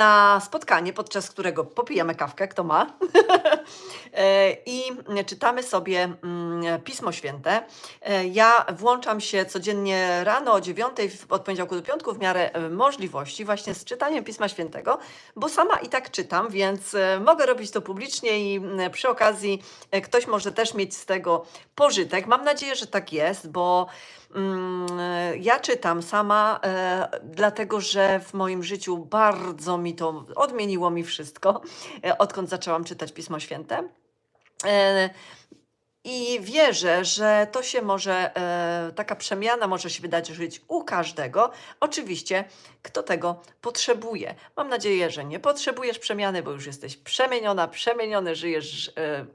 na spotkanie, podczas którego popijamy kawkę, kto ma, i czytamy sobie mm, Pismo Święte. E, Ja włączam się codziennie rano o dziewiątej, od poniedziałku do piątku, w miarę e, możliwości, właśnie z czytaniem Pisma Świętego, bo sama i tak czytam, więc e, mogę robić to publicznie i przy okazji e, ktoś może też mieć z tego pożytek. Mam nadzieję, że tak jest, bo mm, e, ja czytam sama, e, dlatego że w moim życiu bardzo mi to odmieniło mi wszystko, e, odkąd zaczęłam czytać Pismo Święte. E, I wierzę, że to się może, e, taka przemiana może się wydarzyć u każdego. Oczywiście, kto tego potrzebuje. Mam nadzieję, że nie potrzebujesz przemiany, bo już jesteś przemieniona, przemieniony, żyjesz, e,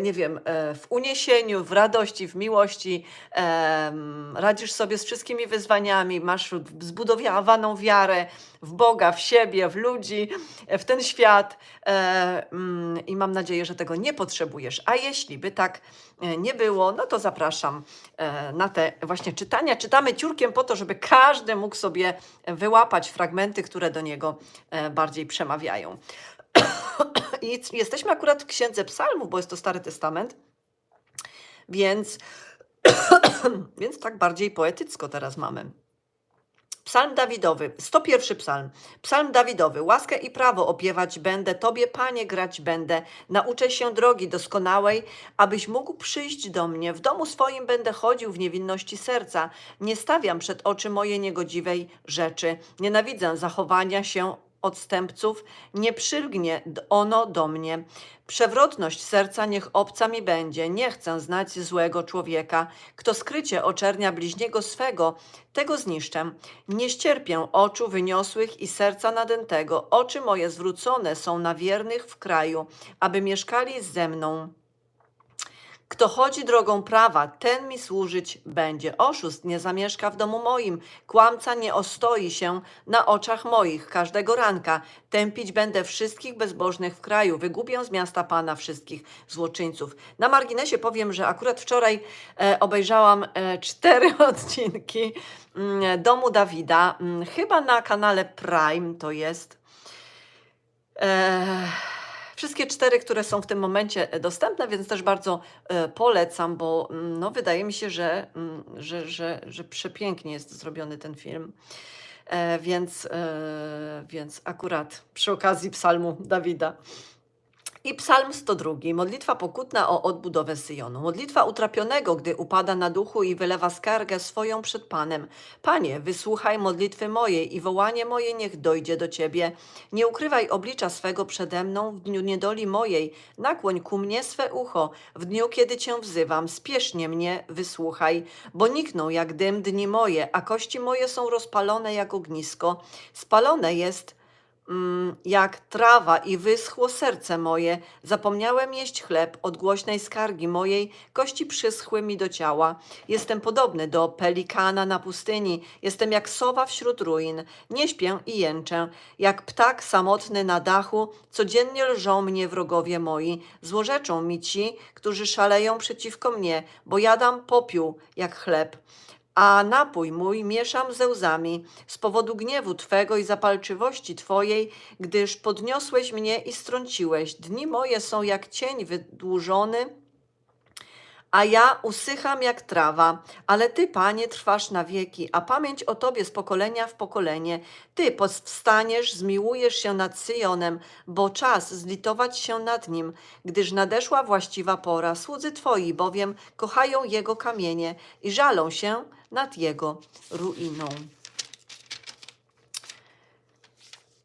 nie wiem, e, w uniesieniu, w radości, w miłości, em, radzisz sobie z wszystkimi wyzwaniami, masz zbudowaną wiarę w Boga, w siebie, w ludzi, e, w ten świat e, mm, i mam nadzieję, że tego nie potrzebujesz. A jeśli by tak e, nie było, no to zapraszam e, na te właśnie czytania. Czytamy ciurkiem po to, żeby każdy mógł sobie wyłapać fragmenty, które do niego e, bardziej przemawiają. Jesteśmy akurat w Księdze Psalmów, bo jest to Stary Testament, więc, więc tak bardziej poetycko teraz mamy. Psalm Dawidowy, 101 psalm. Psalm Dawidowy. Łaskę i prawo opiewać będę, Tobie, Panie, grać będę. Nauczę się drogi doskonałej, abyś mógł przyjść do mnie. W domu swoim będę chodził w niewinności serca. Nie stawiam przed oczy moje niegodziwej rzeczy. Nienawidzę zachowania się odstępców, nie przylgnie ono do mnie. Przewrotność serca niech obca mi będzie. Nie chcę znać złego człowieka. Kto skrycie oczernia bliźniego swego, tego zniszczę. Nie ścierpię oczu wyniosłych i serca nadętego. Oczy moje zwrócone są na wiernych w kraju, aby mieszkali ze mną. Kto chodzi drogą prawa, ten mi służyć będzie. Oszust nie zamieszka w domu moim, kłamca nie ostoi się na oczach moich. Każdego ranka tępić będę wszystkich bezbożnych w kraju, wygubię z miasta Pana wszystkich złoczyńców. Na marginesie powiem, że akurat wczoraj e, obejrzałam e, cztery odcinki mm, Domu Dawida, mm, chyba na kanale Prime to jest. E, Wszystkie cztery, które są w tym momencie e, dostępne, więc też bardzo e, polecam, bo mm, no, wydaje mi się, że, mm, że, że, że przepięknie jest zrobiony ten film. E, więc, więc akurat przy okazji psalmu Dawida. I psalm 102. Modlitwa pokutna o odbudowę Syjonu. Modlitwa utrapionego, gdy upada na duchu i wylewa skargę swoją przed Panem. Panie, wysłuchaj modlitwy mojej i wołanie moje niech dojdzie do Ciebie. Nie ukrywaj oblicza swego przede mną w dniu niedoli mojej. Nakłoń ku mnie swe ucho. W dniu, kiedy Cię wzywam, spiesznie mnie wysłuchaj. Bo nikną jak dym dni moje, a kości moje są rozpalone jak ognisko. Spalone jest jak trawa i wyschło serce moje. Zapomniałem jeść chleb od głośnej skargi mojej, kości przyschły mi do ciała. Jestem podobny do pelikana na pustyni, jestem jak sowa wśród ruin. Nie śpię i jęczę, jak ptak samotny na dachu, codziennie lżą mnie wrogowie moi. Złorzeczą mi ci, którzy szaleją przeciwko mnie, bo jadam popiół jak chleb a napój mój mieszam ze łzami z powodu gniewu Twego i zapalczywości Twojej, gdyż podniosłeś mnie i strąciłeś. Dni moje są jak cień wydłużony, a ja usycham jak trawa, ale Ty, Panie, trwasz na wieki, a pamięć o Tobie z pokolenia w pokolenie. Ty powstaniesz, zmiłujesz się nad Syjonem, bo czas zlitować się nad nim, gdyż nadeszła właściwa pora. Słudzy Twoi bowiem kochają Jego kamienie i żalą się nad Jego ruiną.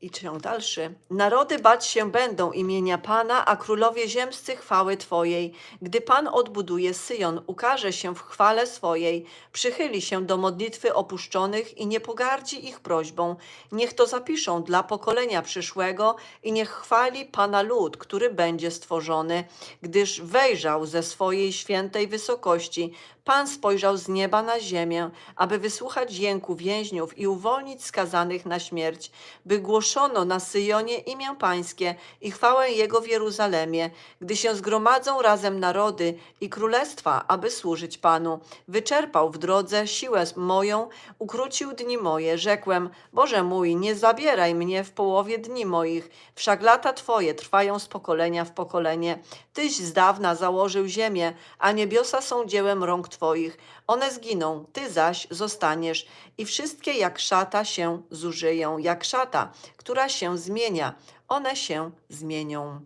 I ciąg dalszy. Narody bać się będą imienia Pana, a królowie ziemscy chwały Twojej. Gdy Pan odbuduje Syjon, ukaże się w chwale swojej, przychyli się do modlitwy opuszczonych i nie pogardzi ich prośbą. Niech to zapiszą dla pokolenia przyszłego i niech chwali Pana lud, który będzie stworzony, gdyż wejrzał ze swojej świętej wysokości. Pan spojrzał z nieba na ziemię, aby wysłuchać jęku więźniów i uwolnić skazanych na śmierć, by głoszono na Syjonie imię Pańskie i chwałę Jego w Jeruzalemie, gdy się zgromadzą razem narody i królestwa, aby służyć Panu. Wyczerpał w drodze siłę moją, ukrócił dni moje. Rzekłem, Boże mój, nie zabieraj mnie w połowie dni moich, wszak lata Twoje trwają z pokolenia w pokolenie. Tyś z dawna założył ziemię, a niebiosa są dziełem rąk Twoich. One zginą, Ty zaś zostaniesz i wszystkie jak szata się zużyją, jak szata, która się zmienia. One się zmienią.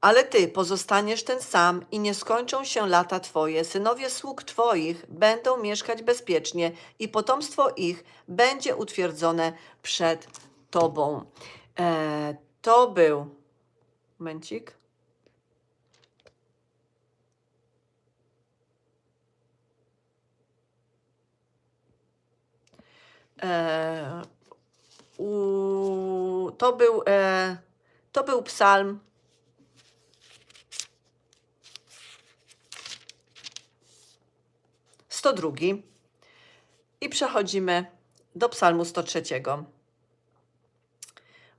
Ale ty pozostaniesz ten sam i nie skończą się lata twoje. Synowie sług twoich będą mieszkać bezpiecznie i potomstwo ich będzie utwierdzone przed tobą. E, to był. Momencik. E, u, to był, e, to był psalm sto drugi i przechodzimy do psalmu 103.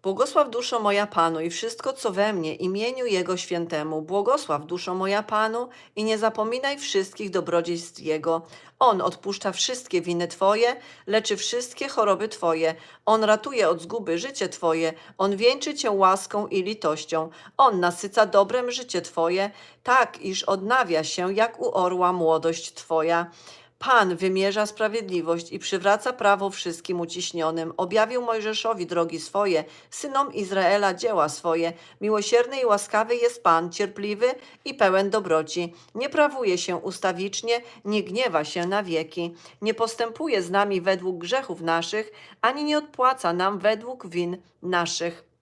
Błogosław duszo moja Panu i wszystko, co we mnie, imieniu Jego świętemu. Błogosław duszo moja Panu i nie zapominaj wszystkich dobrodziejstw Jego. On odpuszcza wszystkie winy Twoje, leczy wszystkie choroby Twoje. On ratuje od zguby życie Twoje. On wieńczy Cię łaską i litością. On nasyca dobrem życie Twoje, tak iż odnawia się jak u orła młodość Twoja. Pan wymierza sprawiedliwość i przywraca prawo wszystkim uciśnionym. Objawił Mojżeszowi drogi swoje, synom Izraela dzieła swoje. Miłosierny i łaskawy jest Pan, cierpliwy i pełen dobroci. Nie prawuje się ustawicznie, nie gniewa się na wieki. Nie postępuje z nami według grzechów naszych, ani nie odpłaca nam według win naszych.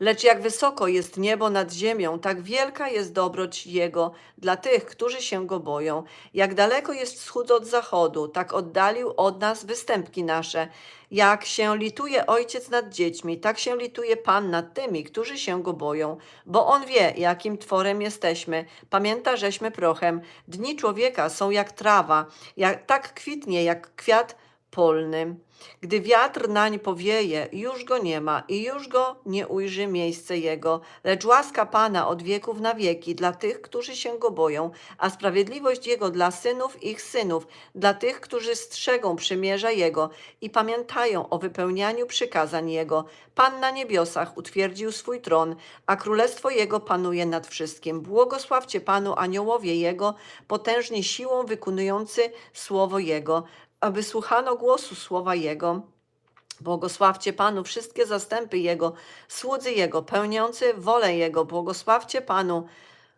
Lecz jak wysoko jest niebo nad ziemią, tak wielka jest dobroć Jego dla tych, którzy się Go boją. Jak daleko jest wschód od zachodu, tak oddalił od nas występki nasze. Jak się lituje Ojciec nad dziećmi, tak się lituje Pan nad tymi, którzy się Go boją. Bo On wie, jakim tworem jesteśmy. Pamięta, żeśmy prochem. Dni człowieka są jak trawa, jak, tak kwitnie jak kwiat polny. Gdy wiatr nań powieje, już go nie ma i już go nie ujrzy miejsce jego, lecz łaska Pana od wieków na wieki dla tych, którzy się go boją, a sprawiedliwość jego dla synów ich synów, dla tych, którzy strzegą przymierza jego i pamiętają o wypełnianiu przykazań jego. Pan na niebiosach utwierdził swój tron, a królestwo jego panuje nad wszystkim. Błogosławcie Panu aniołowie jego, potężni siłą wykonujący słowo jego aby słuchano głosu słowa Jego. Błogosławcie Panu wszystkie zastępy Jego, słudzy Jego, pełniący wolę Jego. Błogosławcie Panu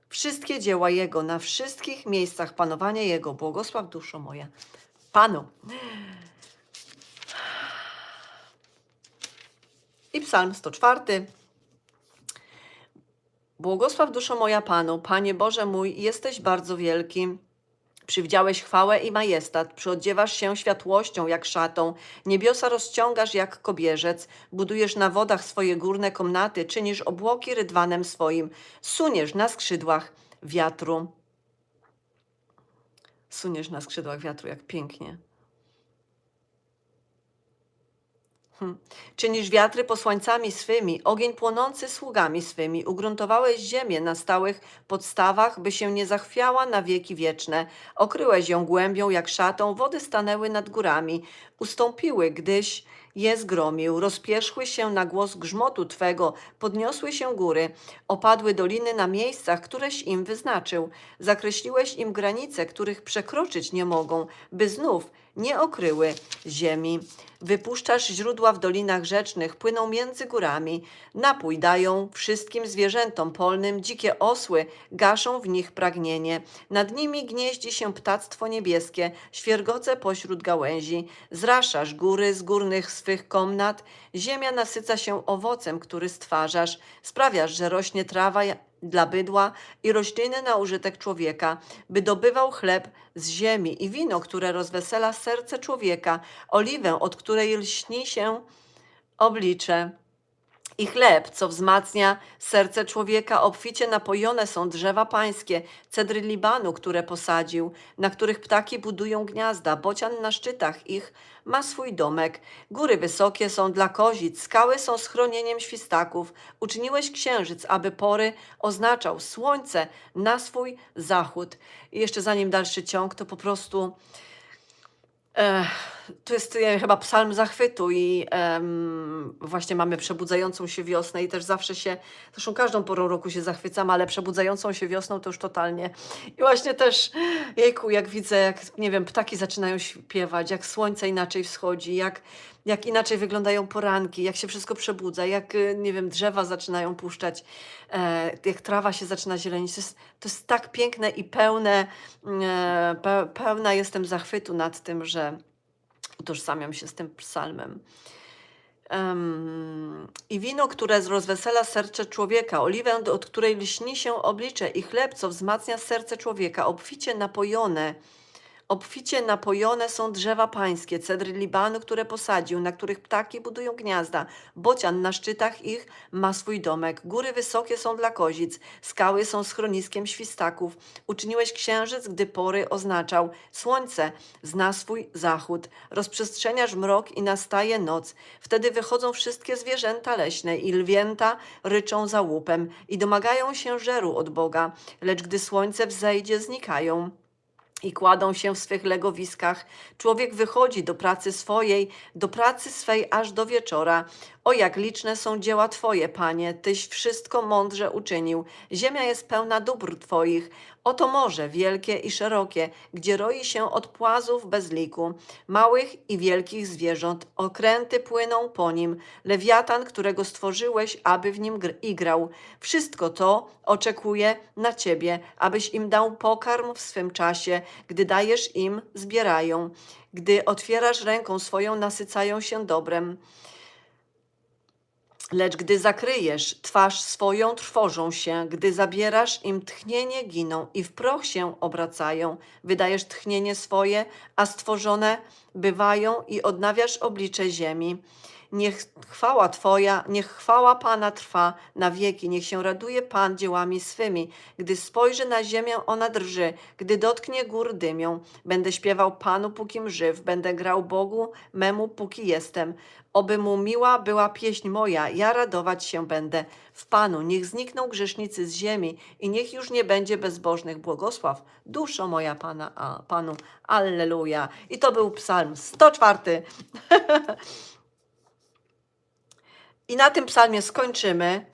wszystkie dzieła Jego, na wszystkich miejscach panowania Jego. Błogosław duszo moja Panu. I psalm 104. Błogosław duszo moja Panu, Panie Boże mój, jesteś bardzo wielki. Przywdziałeś chwałę i majestat, przyodziewasz się światłością jak szatą, niebiosa rozciągasz jak kobierzec, budujesz na wodach swoje górne komnaty, czynisz obłoki rydwanem swoim, suniesz na skrzydłach wiatru. Suniesz na skrzydłach wiatru, jak pięknie. Hm. Czynisz wiatry posłańcami swymi, ogień płonący sługami swymi. Ugruntowałeś ziemię na stałych podstawach, by się nie zachwiała na wieki wieczne. Okryłeś ją głębią jak szatą, wody stanęły nad górami. Ustąpiły, gdyś je zgromił. Rozpierzchły się na głos grzmotu Twego, podniosły się góry, opadły doliny na miejscach, któreś im wyznaczył. Zakreśliłeś im granice, których przekroczyć nie mogą, by znów nie okryły ziemi. Wypuszczasz źródła w dolinach rzecznych, płyną między górami. Napój dają wszystkim zwierzętom polnym, dzikie osły gaszą w nich pragnienie. Nad nimi gnieździ się ptactwo niebieskie, świergoce pośród gałęzi. Zraszasz góry z górnych swych komnat, ziemia nasyca się owocem, który stwarzasz. Sprawiasz, że rośnie trawa dla bydła i rośliny na użytek człowieka, by dobywał chleb z ziemi i wino, które rozwesela serce człowieka, oliwę, od której lśni się oblicze i chleb, co wzmacnia serce człowieka. Obficie napojone są drzewa pańskie, cedry Libanu, które posadził, na których ptaki budują gniazda. Bocian na szczytach ich ma swój domek. Góry wysokie są dla kozic, skały są schronieniem świstaków. Uczyniłeś księżyc, aby pory oznaczał słońce na swój zachód. I jeszcze zanim dalszy ciąg, to po prostu. To jest e, chyba psalm zachwytu i em, właśnie mamy przebudzającą się wiosnę i też zawsze się, zresztą każdą porą roku się zachwycam, ale przebudzającą się wiosną to już totalnie. I właśnie też, jejku, jak widzę, jak, nie wiem, ptaki zaczynają śpiewać, jak słońce inaczej wschodzi, jak, jak inaczej wyglądają poranki, jak się wszystko przebudza, jak, y, nie wiem, drzewa zaczynają puszczać, e, jak trawa się zaczyna zielenić. To jest, to jest tak piękne i pełne, e, pe, pełna jestem zachwytu nad tym, że utożsamiam się z tym psalmem. Em, I wino, które rozwesela serce człowieka, oliwę, od której lśni się oblicze, i chleb, co wzmacnia serce człowieka, obficie napojone. Obficie napojone są drzewa pańskie, cedry Libanu, które posadził, na których ptaki budują gniazda. Bocian na szczytach ich ma swój domek. Góry wysokie są dla kozic, skały są schroniskiem świstaków. Uczyniłeś księżyc, gdy pory oznaczał. Słońce zna swój zachód. Rozprzestrzeniasz mrok i nastaje noc. Wtedy wychodzą wszystkie zwierzęta leśne i lwięta ryczą za łupem i domagają się żeru od Boga. Lecz gdy słońce wzejdzie, znikają i kładą się w swych legowiskach. Człowiek wychodzi do pracy swojej, do pracy swej aż do wieczora. O jak liczne są dzieła Twoje, Panie, Tyś wszystko mądrze uczynił. Ziemia jest pełna dóbr Twoich. Oto morze, wielkie i szerokie, gdzie roi się od płazów bez liku, małych i wielkich zwierząt. Okręty płyną po nim, lewiatan, którego stworzyłeś, aby w nim gr- igrał. Wszystko to oczekuje na Ciebie, abyś im dał pokarm w swym czasie. Gdy dajesz im, zbierają. Gdy otwierasz ręką swoją, nasycają się dobrem. Lecz gdy zakryjesz twarz swoją, trwożą się, gdy zabierasz im tchnienie, giną i w proch się obracają. Wydajesz tchnienie swoje, a stworzone bywają i odnawiasz oblicze ziemi. Niech chwała Twoja, niech chwała Pana trwa na wieki, niech się raduje Pan dziełami swymi. Gdy spojrzy na ziemię, ona drży, gdy dotknie gór dymią. Będę śpiewał Panu, pókim żyw, będę grał Bogu memu, póki jestem. Oby mu miła była pieśń moja, ja radować się będę w Panu. Niech znikną grzesznicy z ziemi i niech już nie będzie bezbożnych. Błogosław duszo moja Pana, a Panu. Alleluja. I to był psalm 104. I na tym psalmie skończymy.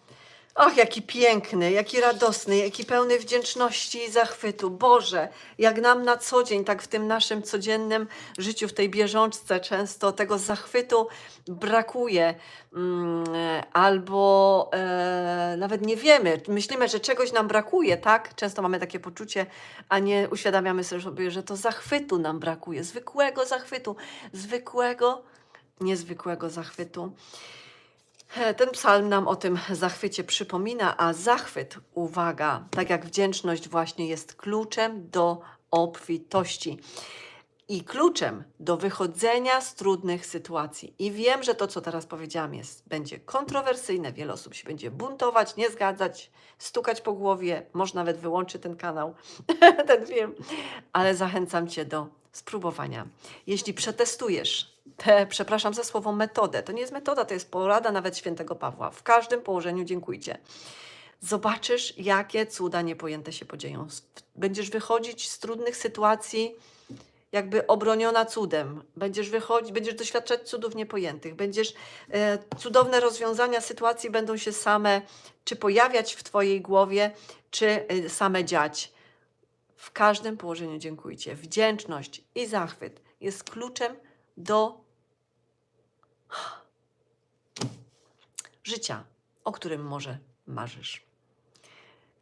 Och, jaki piękny, jaki radosny, jaki pełny wdzięczności i zachwytu. Boże, jak nam na co dzień, tak w tym naszym codziennym życiu, w tej bieżączce często tego zachwytu brakuje, mm, albo e, nawet nie wiemy. Myślimy, że czegoś nam brakuje, tak? Często mamy takie poczucie, a nie uświadamiamy sobie, że to zachwytu nam brakuje, zwykłego zachwytu, zwykłego, niezwykłego zachwytu. Ten psalm nam o tym zachwycie przypomina, a zachwyt, uwaga, tak jak wdzięczność właśnie jest kluczem do obfitości i kluczem do wychodzenia z trudnych sytuacji. I wiem, że to, co teraz powiedziałam, jest, będzie kontrowersyjne. Wiele osób się będzie buntować, nie zgadzać, stukać po głowie, może nawet wyłączy ten kanał, ten film, ale zachęcam Cię do spróbowania. Jeśli przetestujesz tę, przepraszam za słowo, metodę, to nie jest metoda, to jest porada nawet świętego Pawła. W każdym położeniu dziękujcie. Zobaczysz, jakie cuda niepojęte się podzieją. Będziesz wychodzić z trudnych sytuacji jakby obroniona cudem. Będziesz wychodzić, będziesz doświadczać cudów niepojętych. Będziesz, e, cudowne rozwiązania sytuacji będą się same, czy pojawiać w Twojej głowie, czy e, same dziać. W każdym położeniu dziękujcie. Wdzięczność i zachwyt jest kluczem do życia, o którym może marzysz.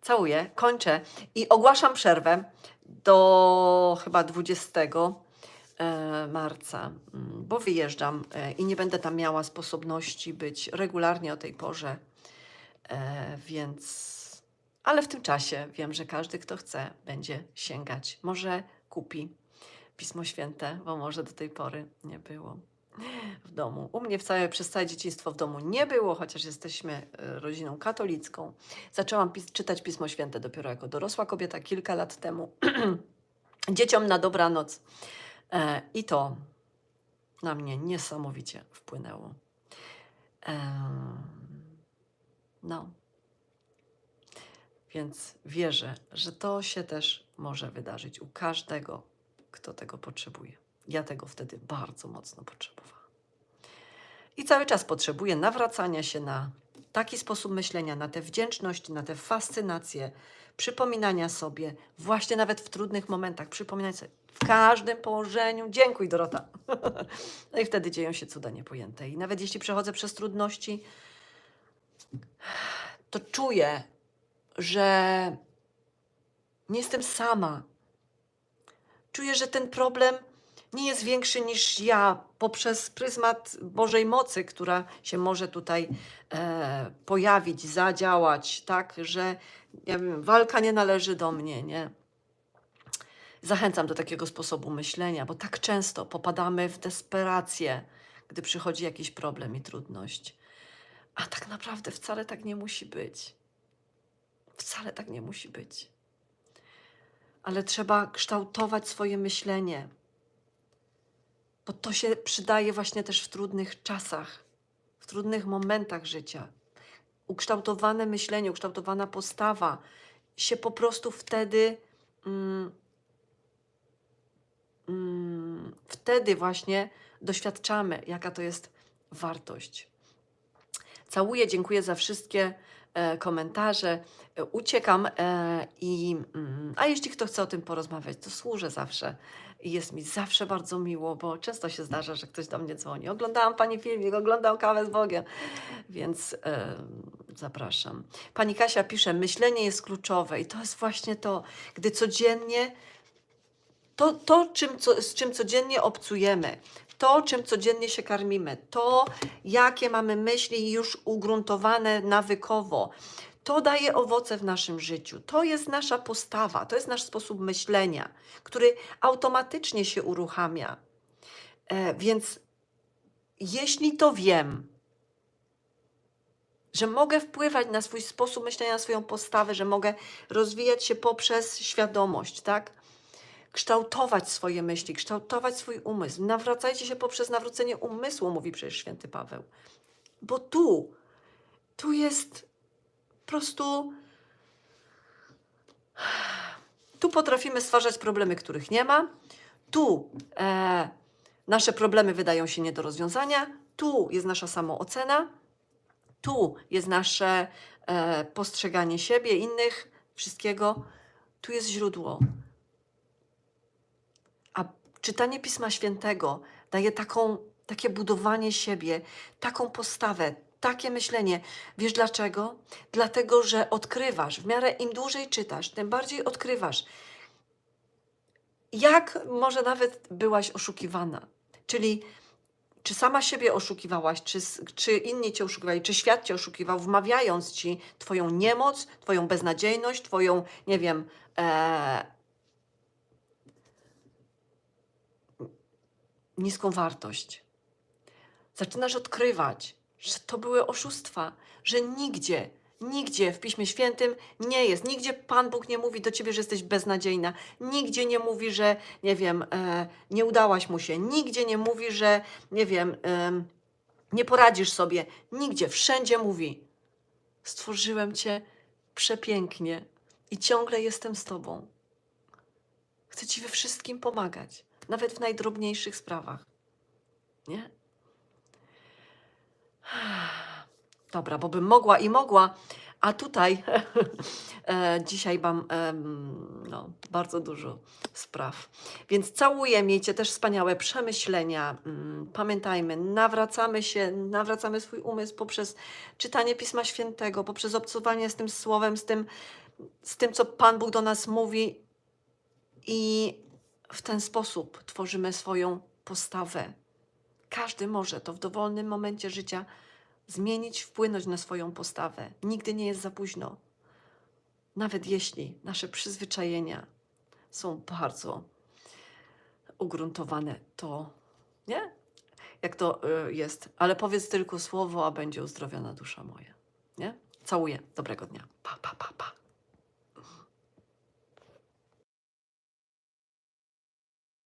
Całuję, kończę i ogłaszam przerwę do chyba 20 e, marca, mm, bo wyjeżdżam e, i nie będę tam miała sposobności być regularnie o tej porze, e, więc. Ale w tym czasie wiem, że każdy, kto chce, będzie sięgać. Może kupi Pismo Święte, bo może do tej pory nie było. w domu. U mnie wcale, przez całe dzieciństwo w domu nie było, chociaż jesteśmy e, rodziną katolicką. Zaczęłam pis czytać Pismo Święte dopiero jako dorosła kobieta kilka lat temu. Dzieciom na dobranoc. E, I to na mnie niesamowicie wpłynęło. Em, No. Więc wierzę, że to się też może wydarzyć u każdego, kto tego potrzebuje. Ja tego wtedy bardzo mocno potrzebowałam. I cały czas potrzebuję nawracania się na taki sposób myślenia, na tę wdzięczność, na tę fascynację, przypominania sobie, właśnie nawet w trudnych momentach, przypominać sobie w każdym położeniu. Dziękuj, Dorota. no i wtedy dzieją się cuda niepojęte. I nawet jeśli przechodzę przez trudności, to czuję, że nie jestem sama. Czuję, że ten problem nie jest większy niż ja poprzez pryzmat Bożej mocy, która się może tutaj e, pojawić, zadziałać, tak, że wiem, walka nie należy do mnie, nie. Zachęcam do takiego sposobu myślenia, bo tak często popadamy w desperację, gdy przychodzi jakiś problem i trudność. A tak naprawdę wcale tak nie musi być. Wcale tak nie musi być. Ale trzeba kształtować swoje myślenie, bo to się przydaje właśnie też w trudnych czasach, w trudnych momentach życia. Ukształtowane myślenie, ukształtowana postawa się po prostu wtedy, mm, mm, wtedy właśnie doświadczamy, jaka to jest wartość. Całuję, dziękuję za wszystkie komentarze. E, uciekam e, i mm, a jeśli kto chce o tym porozmawiać, to służę zawsze. I jest mi zawsze bardzo miło, bo często się zdarza, że ktoś do mnie dzwoni. Oglądałam Pani filmik, oglądam kawę z Bogiem, więc e, zapraszam. Pani Kasia pisze, myślenie jest kluczowe i to jest właśnie to, gdy codziennie to, to czym, co, z czym codziennie obcujemy, to, czym codziennie się karmimy, to, jakie mamy myśli już ugruntowane nawykowo, to daje owoce w naszym życiu. To jest nasza postawa, to jest nasz sposób myślenia, który automatycznie się uruchamia. E, więc jeśli to wiem, że mogę wpływać na swój sposób myślenia, na swoją postawę, że mogę rozwijać się poprzez świadomość, tak? Kształtować swoje myśli, kształtować swój umysł. Nawracajcie się poprzez nawrócenie umysłu, mówi przecież święty Paweł. Bo tu, tu jest po prostu. Tu potrafimy stwarzać problemy, których nie ma. Tu e, nasze problemy wydają się nie do rozwiązania. Tu jest nasza samoocena. Tu jest nasze e, postrzeganie siebie, innych, wszystkiego. Tu jest źródło. Czytanie Pisma Świętego daje taką, takie budowanie siebie, taką postawę, takie myślenie. Wiesz dlaczego? Dlatego, że odkrywasz, w miarę im dłużej czytasz, tym bardziej odkrywasz, jak może nawet byłaś oszukiwana. Czyli czy sama siebie oszukiwałaś, czy, czy inni cię oszukiwali, czy świat cię oszukiwał, wmawiając ci twoją niemoc, twoją beznadziejność, twoją, nie wiem, e, niską wartość. Zaczynasz odkrywać, że to były oszustwa, że nigdzie, nigdzie w Piśmie Świętym nie jest, nigdzie Pan Bóg nie mówi do ciebie, że jesteś beznadziejna, nigdzie nie mówi, że nie wiem, e, nie udałaś mu się, nigdzie nie mówi, że nie wiem, em, nie poradzisz sobie, nigdzie, wszędzie mówi: Stworzyłem cię przepięknie i ciągle jestem z tobą. Chcę ci we wszystkim pomagać, nawet w najdrobniejszych sprawach. Nie? Dobra, bo bym mogła i mogła, a tutaj e, dzisiaj mam no, bardzo dużo spraw. Więc całuję, miejcie też wspaniałe przemyślenia. Mm, Pamiętajmy, nawracamy się, nawracamy swój umysł poprzez czytanie Pisma Świętego, poprzez obcowanie z tym słowem, z tym, z tym co Pan Bóg do nas mówi i w ten sposób tworzymy swoją postawę. Każdy może to w dowolnym momencie życia zmienić, wpłynąć na swoją postawę. Nigdy nie jest za późno. Nawet jeśli nasze przyzwyczajenia są bardzo ugruntowane, to nie? jak to y, jest. Ale powiedz tylko słowo, a będzie uzdrowiona dusza moja. Nie? Całuję. Dobrego dnia. Pa, pa, pa, pa.